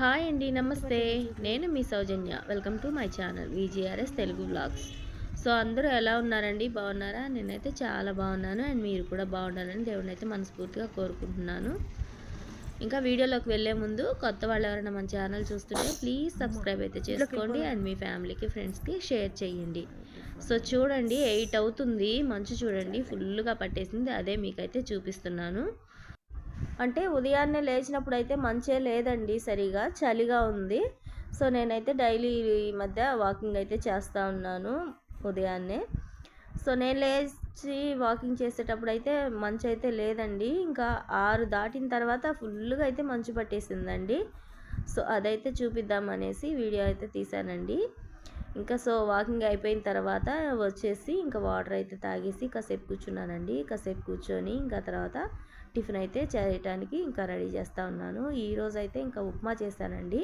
Hi అండి నమస్తే. నేను మీ Soujanya. Welcome to my channel VGRS Telugu blogs so అందరూ ఎలా ఉన్నారండి? బాగున్నారా? నేనైతే చాలా బాగున్నాను. అండ్ మీరు కూడా బాగున్నారని దేవుడిని అయితే మనస్ఫూర్తిగా కోరుకుంటున్నాను. ఇంకా వీడియోలోకి వెళ్ళే ముందు కొత్త వాళ్ళు ఎవరైనా మన ఛానల్ చూస్తుంటే ప్లీజ్ సబ్స్క్రైబ్ అయితే చేసుకోండి. అండ్ మీ ఫ్యామిలీకి ఫ్రెండ్స్కి షేర్ చేయండి. సో చూడండి ఎయిట్ అవుతుంది. మంచు చూడండి ఫుల్గా పట్టేసింది. అదే మీకైతే చూపిస్తున్నాను. అంటే ఉదయాన్నే లేచినప్పుడు అయితే మంచే లేదండి సరిగా చలిగా ఉంది. సో నేనైతే డైలీ ఈ మధ్య వాకింగ్ అయితే చేస్తూ ఉన్నాను ఉదయాన్నే. సో నేను లేచి వాకింగ్ చేసేటప్పుడు అయితే మంచు అయితే లేదండి. ఇంకా ఆరు దాటిన తర్వాత ఫుల్గా అయితే మంచు పట్టేసిందండి. సో అదైతే చూపిద్దాం అనేసి వీడియో అయితే తీసానండి ఇంకా సో వాకింగ్ అయిపోయిన తర్వాత వచ్చేసి ఇంకా వాటర్ అయితే తాగేసి కాసేపు కూర్చున్నానండి. కాసేపు కూర్చొని ఇంకా తర్వాత టిఫిన్ అయితే చేయటానికి ఇంకా రెడీ చేస్తూ ఉన్నాను. ఈరోజు అయితే ఇంకా ఉప్మా చేశానండి.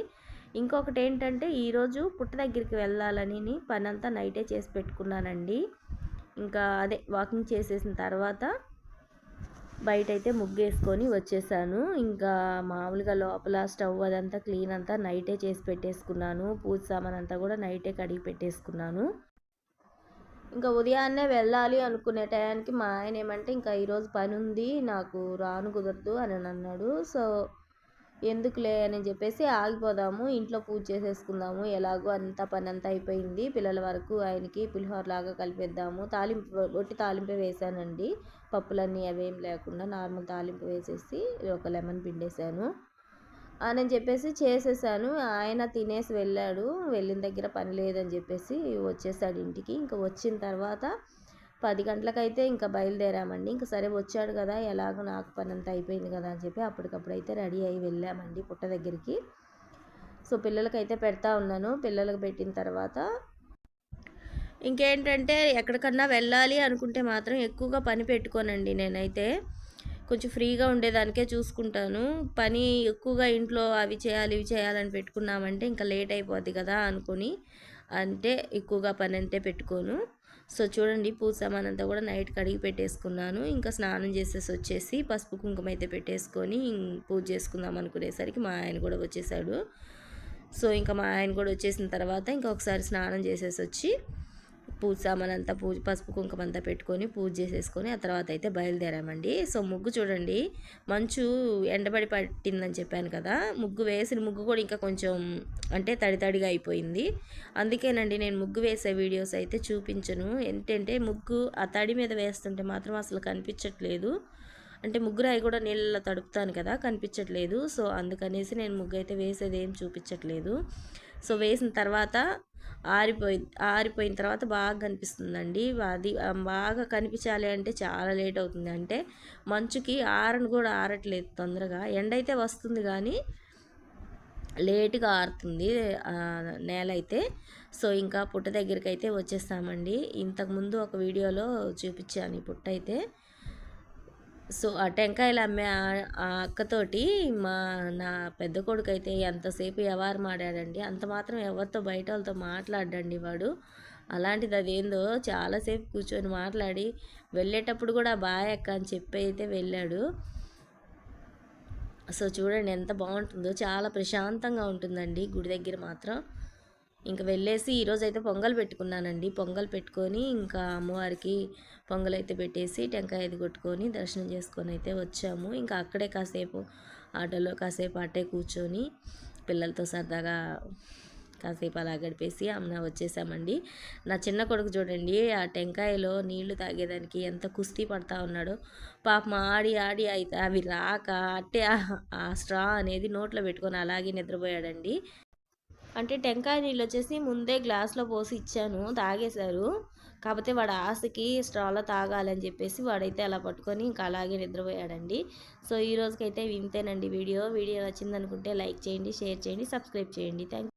ఇంకొకటి ఏంటంటే ఈరోజు పుట్ట దగ్గరికి వెళ్ళాలని పని అంతా నైటే చేసి పెట్టుకున్నానండి. ఇంకా అదే వాకింగ్ చేసేసిన తర్వాత బయట అయితే ముగ్గేసుకొని వచ్చేసాను. ఇంకా మామూలుగా లోపల స్టవ్ అదంతా క్లీన్ అంతా నైటే చేసి పెట్టేసుకున్నాను. పూజ సామాన్ అంతా కూడా నైటే కడిగి పెట్టేసుకున్నాను. ఇంకా ఉదయాన్నే వెళ్ళాలి అనుకునే టయానికి మా ఆయన ఏమంటే ఇంకా ఈరోజు పని ఉంది నాకు రాను కుదరదు అని అన్నాడు సో ఎందుకులే అని చెప్పేసి ఆగిపోదాము ఇంట్లో పూజ చేసేసుకుందాము ఎలాగో అంత పని అంతా అయిపోయింది పిల్లల వరకు ఆయనకి పులిహోర లాగా కలిపేద్దాము. తాలింపు ఒట్టి తాలింపు వేసానండి పప్పులన్నీ అవేం లేకుండా నార్మల్ తాలింపు వేసేసి ఒక లెమన్ పిండేశాను. అని చెప్పేసి చేసేసాను. ఆయన తినేసి వెళ్ళాడు. వెళ్ళిన దగ్గర పని లేదని చెప్పేసి వచ్చేసాడు ఇంటికి. ఇంకా వచ్చిన తర్వాత పది గంటలకైతే ఇంకా బయలుదేరామండి. ఇంకా సరే వచ్చాడు కదా ఎలాగో నాకు పని అంతా అయిపోయింది కదా అని చెప్పి అప్పటికప్పుడు అయితే రెడీ అయ్యి వెళ్ళామండి పుట్ట దగ్గరికి. సో పిల్లలకైతే పెడతా ఉన్నాను. పిల్లలకు పెట్టిన తర్వాత ఇంకేంటంటే ఎక్కడికన్నా వెళ్ళాలి అనుకుంటే మాత్రం ఎక్కువగా పని పెట్టుకోనండి నేనైతే. కొంచెం ఫ్రీగా ఉండేదానికే చూసుకుంటాను. పని ఎక్కువగా ఇంట్లో అవి చేయాలి ఇవి చేయాలని పెట్టుకున్నామంటే ఇంకా లేట్ అయిపోద్ది కదా అనుకొని అంటే ఎక్కువగా పని అంటే పెట్టుకోను. సో చూడండి పూజ సామాన్ అంతా కూడా నైట్ కడిగి పెట్టేసుకున్నాను. ఇంకా స్నానం చేసేసి వచ్చేసి పసుపు కుంకుమ అయితే పెట్టేసుకొని పూజ చేసుకుందాం అనుకునేసరికి మా ఆయన కూడా వచ్చేసాడు. సో ఇంకా మా ఆయన కూడా వచ్చేసిన తర్వాత ఇంకా ఒకసారి స్నానం చేసేసి వచ్చి పూజ సామాన్ అంతా పూజ పసుపు కుంకుమ అంతా పెట్టుకొని పూజ చేసేసుకొని ఆ తర్వాత అయితే బయలుదేరామండి. సో ముగ్గు చూడండి. మంచు ఎండబడి పట్టిందని చెప్పాను కదా. ముగ్గు వేసిన ముగ్గు కూడా ఇంకా కొంచెం అంటే తడి తడిగా అయిపోయింది. అందుకేనండి నేను ముగ్గు వేసే వీడియోస్ అయితే చూపించను. ఏంటంటే ముగ్గు ఆ తడి మీద వేస్తుంటే మాత్రం అసలు కనిపించట్లేదు. అంటే ముగ్గురాయి కూడా నీళ్ళలో తడుపుతాను కదా కనిపించట్లేదు. సో అందుకనేసి నేను ముగ్గు అయితే వేసేది ఏం చూపించట్లేదు. సో వేసిన తర్వాత ఆరిపోయి ఆరిపోయిన తర్వాత బాగా కనిపిస్తుందండి. అది బాగా కనిపించాలి అంటే చాలా లేట్ అవుతుంది. అంటే మంచుకి ఆరని కూడా ఆరట్లేదు తొందరగా. ఎండ అయితే వస్తుంది కానీ లేటుగా ఆరుతుంది నేల అయితే సో ఇంకా పుట్ట దగ్గరికి అయితే వచ్చేస్తామండి ఇంతకుముందు ఒక వీడియోలో చూపించాను ఈ పుట్ట అయితే సో ఆ టెంకాయలు అమ్మే ఆ అక్కతోటి మా నా పెద్ద కొడుకు అయితే ఎంతసేపు ఎవరు మాడాడండి అంత మాత్రం ఎవరితో బయట వాళ్ళతో మాట్లాడండి వాడు. అలాంటిది అదేందో చాలాసేపు కూర్చొని మాట్లాడి వెళ్ళేటప్పుడు కూడా బాయ్ అక్క అని చెప్పి అయితే వెళ్ళాడు. సో చూడండి ఎంత బాగుంటుందో. చాలా ప్రశాంతంగా ఉంటుందండి గుడి దగ్గర మాత్రం. ఇంకా వెళ్ళేసి ఈరోజు అయితే పొంగల్ పెట్టుకున్నానండి. పొంగల్ పెట్టుకొని ఇంకా అమ్మవారికి పొంగల్ అయితే పెట్టేసి టెంకాయ అది కొట్టుకొని దర్శనం చేసుకొని అయితే వచ్చాము. ఇంకా అక్కడే కాసేపు ఆటోలో కాసేపు అట్టే కూర్చొని పిల్లలతో సరదాగా కాసేపు అలా గడిపేసి అమ్మ వచ్చేసామండి. నా చిన్న కొడుకు చూడండి ఆ టెంకాయలో నీళ్ళు తాగేదానికి ఎంత కుస్తీ పడతా ఉన్నాడో. పాపం ఆడి ఆడి అయితే అవి రాక అట్టే ఆ స్ట్రా అనేది నోట్లో పెట్టుకొని అలాగే నిద్రపోయాడండి. అంటే టెంకాయ నీళ్ళు వచ్చేసి ముందే గ్లాస్లో పోసి ఇచ్చాను తాగేశారు. కాకపోతే వాడు ఆశకి స్ట్రాలో తాగాలని చెప్పేసి వాడైతే అలా పట్టుకొని ఇంకా అలాగే నిద్రపోయాడండి. సో ఈ రోజుకైతే వింతేనండి వీడియో. వీడియో నచ్చిందనుకుంటే లైక్ చేయండి షేర్ చేయండి సబ్స్క్రైబ్ చేయండి. థ్యాంక్